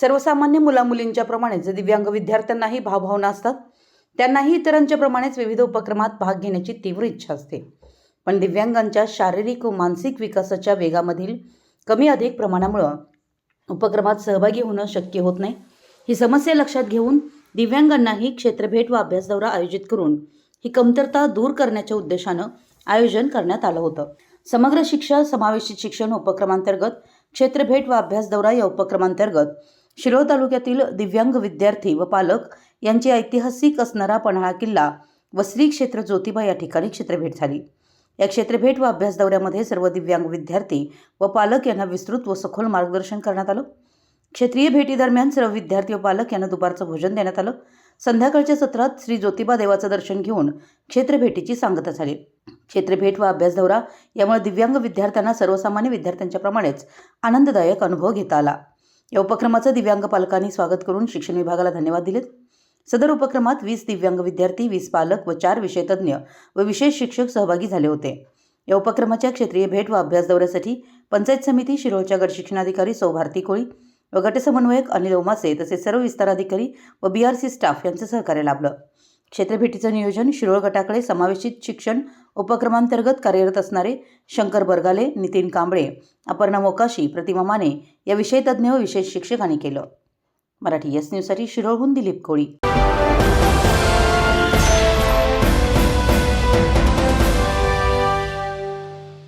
सर्वसामान्य मुलामुलींच्या प्रमाणेच दिव्यांग विद्यार्थ्यांनाही भावभावना असतात त्यांनाही इतरांच्या प्रमाणेच विविध उपक्रमात भाग घेण्याची तीव्र इच्छा असते. पण दिव्यांगांच्या शारीरिक व मानसिक विकासाच्या वेगामधील कमी अधिक प्रमाणामुळं उपक्रमात सहभागी होणं शक्य होत नाही. ही समस्या लक्षात घेऊन दिव्यांगांनाही क्षेत्रभेट व अभ्यास दौरा आयोजित करून ही कमतरता दूर करण्याच्या उद्देशानं आयोजन करण्यात आलं होतं. समग्र शिक्षा समावेशित शिक्षण उपक्रमांतर्गत क्षेत्रभेट व अभ्यास दौरा या उपक्रमांतर्गत शिरोळ तालुक्यातील दिव्यांग विद्यार्थी व पालक यांची ऐतिहासिक असणारा पन्हाळा किल्ला व श्री क्षेत्र ज्योतिबा या ठिकाणी क्षेत्रभेट झाली. या क्षेत्रभेट व अभ्यास दौऱ्यामध्ये सर्व दिव्यांग विद्यार्थी व पालक यांना विस्तृत व सखोल मार्गदर्शन करण्यात आलं. क्षेत्रीय भेटीदरम्यान सर्व विद्यार्थी व पालक यांना दुपारचं भोजन देण्यात आलं. संध्याकाळच्या सत्रात श्री ज्योतिबा देवाचं दर्शन घेऊन क्षेत्रभेटीची सांगता झाली. क्षेत्रभेट व अभ्यास दौरा यामुळे दिव्यांग विद्यार्थ्यांना सर्वसामान्य विद्यार्थ्यांच्याप्रमाणेच आनंददायक अनुभव घेता आला. या उपक्रमाचं दिव्यांग पालकांनी स्वागत करून शिक्षण विभागाला धन्यवाद दिलेत. सदर उपक्रमात वीस दिव्यांग विद्यार्थी वीस पालक व चार विषयतज्ञ व विशेष शिक्षक सहभागी झाले होते. या उपक्रमाच्या क्षेत्रीय भेट व अभ्यास दौऱ्यासाठी पंचायत समिती शिरोळच्या गट शिक्षणाधिकारी सौ भारती कोळी व गटसमन्वयक अनिल ओमासे तसेच सर्व विस्ताराधिकारी व बी आर सी स्टाफ यांचं सहकार्य लाभलं. क्षेत्रभेटीचं नियोजन शिरोळ गटाकडे समावेशित शिक्षण उपक्रमांतर्गत कार्यरत असणारे शंकर बरगाले नितीन कांबळे अपर्णा मोकाशी प्रतिमा माने या विषय तज्ज्ञ व विशेष शिक्षकांनी केलं. मराठी एस न्यूजसाठी शिरोळहून दिलीप कोळी.